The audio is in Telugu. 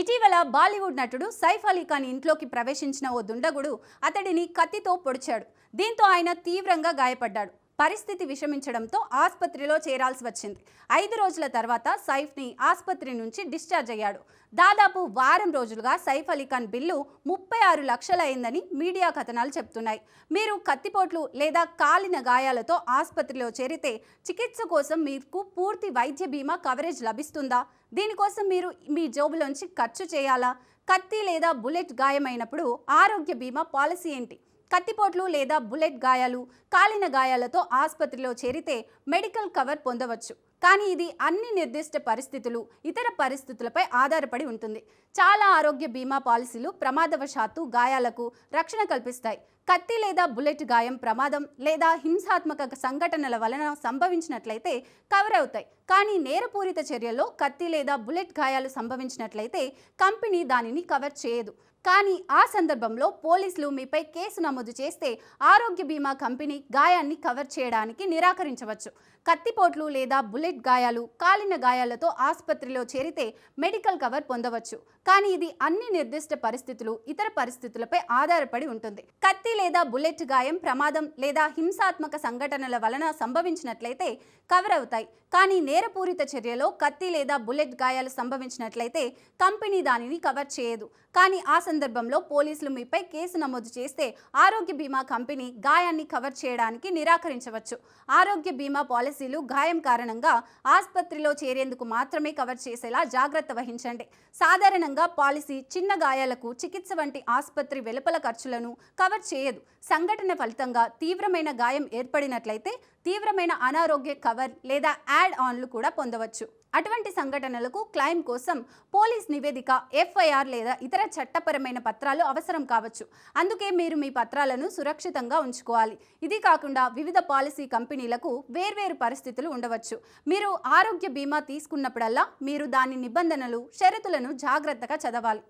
ఇటీవల బాలీవుడ్ నటుడు సైఫ్ అలీ ఖాన్ ఇంట్లోకి ప్రవేశించిన ఓ దుండగుడు అతడిని కత్తితో పొడిచాడు. దీంతో ఆయన తీవ్రంగా గాయపడ్డాడు. పరిస్థితి విషమించడంతో ఆసుపత్రిలో చేరాల్సి వచ్చింది. ఐదు రోజుల తర్వాత సైఫ్ని ఆసుపత్రి నుంచి డిశ్చార్జ్ అయ్యాడు. దాదాపు వారం రోజులుగా సైఫ్ అలీఖాన్ బిల్లు ముప్పై ఆరు లక్షలైందని మీడియా కథనాలు చెప్తున్నాయి. మీరు కత్తిపోట్లు లేదా కాలిన గాయాలతో ఆసుపత్రిలో చేరితే చికిత్స కోసం మీకు పూర్తి వైద్య బీమా కవరేజ్ లభిస్తుందా? దీనికోసం మీరు మీ జోబులోంచి ఖర్చు చేయాలా? కత్తి లేదా బుల్లెట్ గాయమైనప్పుడు ఆరోగ్య బీమా పాలసీ ఏంటి? కత్తిపోట్లు లేదా బుల్లెట్ గాయాలు కాలిన గాయాలతో ఆసుపత్రిలో చేరితే మెడికల్ కవర్ పొందవచ్చు. కానీ ఇది అన్ని నిర్దిష్ట పరిస్థితులు ఇతర పరిస్థితులపై ఆధారపడి ఉంటుంది. చాలా ఆరోగ్య బీమా పాలసీలు ప్రమాదవశాత్తు గాయాలకు రక్షణ కల్పిస్తాయి. కత్తి లేదా బుల్లెట్ గాయం ప్రమాదం లేదా హింసాత్మక సంఘటనల వలన సంభవించినట్లయితే కవర్ అవుతాయి. కానీ నేరపూరిత చర్యల్లో కత్తి లేదా బుల్లెట్ గాయాలు సంభవించినట్లయితే కంపెనీ దానిని కవర్ చేయదు. కానీ ఆ సందర్భంలో పోలీసులు మీపై కేసు నమోదు చేస్తే ఆరోగ్య బీమా కంపెనీ గాయాన్ని కవర్ చేయడానికి నిరాకరించవచ్చు. కత్తిపోట్లు లేదా బుల్లెట్ గాయాలు కాలిన గాయాలతో ఆసుపత్రిలో చేరితే మెడికల్ కవర్ పొందవచ్చు. కానీ ఇది అన్ని నిర్దిష్ట పరిస్థితులు ఇతర పరిస్థితులపై ఆధారపడి ఉంటుంది. కత్తి లేదా బుల్లెట్ గాయం ప్రమాదం లేదా హింసాత్మక సంఘటనల వలన సంభవించినట్లయితే కవర్ అవుతాయి. కానీ నేరపూరిత చర్యలో కత్తి లేదా బుల్లెట్ గాయాలు సంభవించినట్లయితే కంపెనీ దానిని కవర్ చేయదు. కానీ ఆ సందర్భంలో పోలీసులు మీపై కేసు నమోదు చేస్తే ఆరోగ్య బీమా కంపెనీ గాయాన్ని కవర్ చేయడానికి నిరాకరించవచ్చు. ఆరోగ్య బీమా పాలసీలు గాయం కారణంగా ఆసుపత్రిలో చేరేందుకు మాత్రమే కవర్ చేసేలా జాగ్రత్త వహించండి. సాధారణంగా పాలసీ చిన్న గాయాలకు చికిత్స వంటి ఆసుపత్రి వెలుపల ఖర్చులను కవర్ చేయదు. సంఘటన ఫలితంగా తీవ్రమైన గాయం ఏర్పడినట్లయితే తీవ్రమైన అనారోగ్య కవర్ లేదా యాడ్ ఆన్లు కూడా పొందవచ్చు. అటువంటి సంఘటనలకు క్లెయిమ్ కోసం పోలీస్ నివేదిక ఎఫ్ఐఆర్ లేదా ఇతర చట్టపరమైన పత్రాలు అవసరం కావచ్చు. అందుకే మీరు మీ పత్రాలను సురక్షితంగా ఉంచుకోవాలి. ఇది కాకుండా వివిధ పాలసీ కంపెనీలకు వేర్వేరు పరిస్థితులు ఉండవచ్చు. మీరు ఆరోగ్య బీమా తీసుకున్నప్పుడల్లా మీరు దాని నిబంధనలు షరతులను జాగ్రత్తగా చదవాలి.